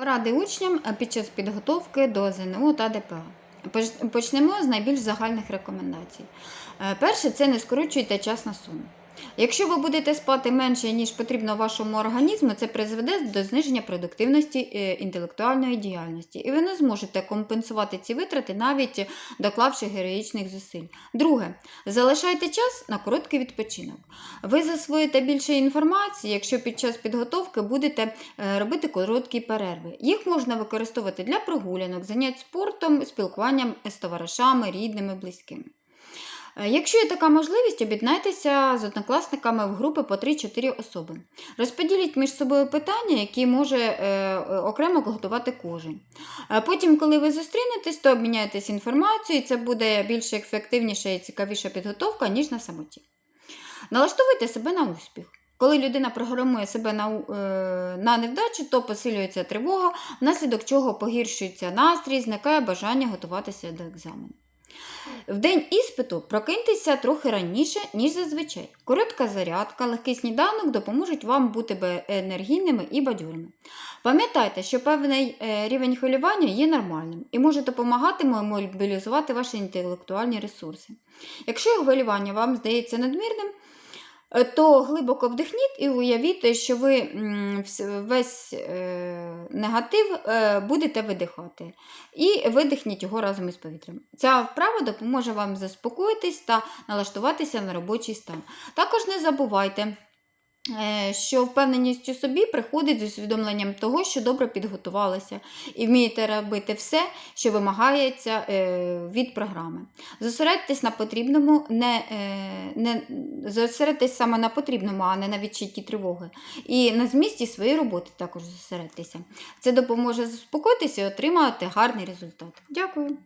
Поради учням е, під час підготовки до ЗНО та ДПА. Поч- Почнемо з найбільш загальних рекомендацій. Е, Перше, це не скорочуйте час на сон. Якщо ви будете спати менше, ніж потрібно вашому організму, це призведе до зниження продуктивності е, інтелектуальної діяльності, і ви не зможете компенсувати ці витрати, навіть доклавши героїчних зусиль. Друге, залишайте час на короткий відпочинок. Ви засвоїте більше інформації, якщо під час підготовки будете е, робити короткі перерви. Їх можна використовувати для прогулянок, занять спортом, спілкуванням з товаришами, рідними, близькими. Е, Якщо є така можливість, об'єднайтеся з однокласниками в групи по 3-4 особи. Розподіліть між собою питання, які може е, е, окремо готувати кожен. Потім, коли ви зустрінетесь, то обміняєтесь інформацією, і це буде більш ефективніша і цікавіша підготовка, ніж на самоті. Налаштовуйте себе на успіх. Коли людина програмує себе на, на невдачу, то посилюється тривога, внаслідок чого погіршується настрій, зникає бажання готуватися до екзамену. В день іспиту прокиньтеся трохи раніше, ніж зазвичай. Коротка зарядка, легкий сніданок допоможуть вам бути енергійними і бадьорими. Пам'ятайте, що певний е, рівень хвилювання є нормальним і може допомагати мобілізувати ваші інтелектуальні ресурси. Якщо хвилювання вам здається надмірним, то глибоко вдихніть і уявіть, що ви весь е, негатив е, будете видихати. І видихніть його разом із повітрям. Ця вправа допоможе вам заспокоїтись та налаштуватися на робочий стан. Також не забувайте. Е, Що впевненість у собі приходить з усвідомленням того, що добре підготувалися, і вмієте робити все, що вимагається е, від програми. Зосередьтесь на потрібному, не, е, не зосередьтесь саме на потрібному, а не на відчутті тривоги. І на змісті своєї роботи також зосередьтеся. Це допоможе заспокоїтися і отримати гарний результат. Дякую.